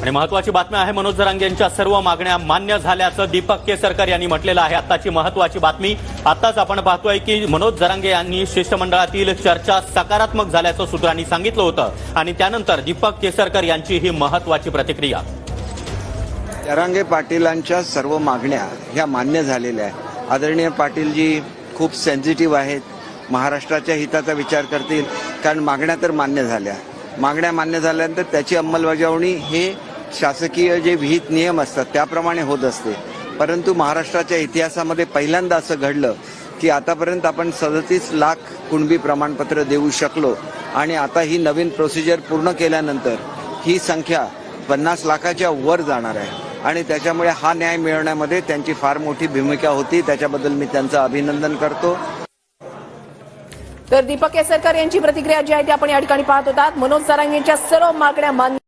आणि महत्वाची बातमी आहे मनोज जरांगे यांच्या सर्व मागण्या मान्य झाल्याचं दीपक केसरकर यांनी म्हटलेलं आहे. आताची महत्वाची बातमी. आताच आपण पाहतोय की मनोज जरांगे यांनी शिष्टमंडळातील चर्चा सकारात्मक झाल्याचं सूत्रांनी सांगितलं होतं. आणि त्यानंतर दीपक केसरकर यांची ही महत्वाची प्रतिक्रिया. जरांगे पाटीलांच्या सर्व मागण्या ह्या मान्य झालेल्या आहेत. आदरणीय पाटीलजी खूप सेन्सिटिव्ह आहेत. महाराष्ट्राच्या हिताचा विचार करतील कारण मागण्या तर मान्य झाल्या. मागण्या मान्य झाल्यानंतर त्याची अंमलबजावणी हे शासकीय जे विहित नियम असतात त्याप्रमाणे होत असते. परंतु महाराष्ट्राच्या इतिहासामध्ये पहिल्यांदा असं घडलं की आतापर्यंत आपण सदतीस लाख कुणबी प्रमाणपत्र देऊ शकलो आणि आता ही नवीन प्रोसिजर पूर्ण केल्यानंतर ही संख्या पन्नास लाखाच्या वर जाणार आहे. आणि त्याच्यामुळे हा न्याय मिळवण्यामध्ये त्यांची फार मोठी भूमिका होती. त्याच्याबद्दल मी त्यांचं अभिनंदन करतो. तर दीपक केसरकर यांची प्रतिक्रिया जी आहे ती आपण या ठिकाणी पाहत होतात. मनोज सरांगेंच्या सर्व मागण्या मान्य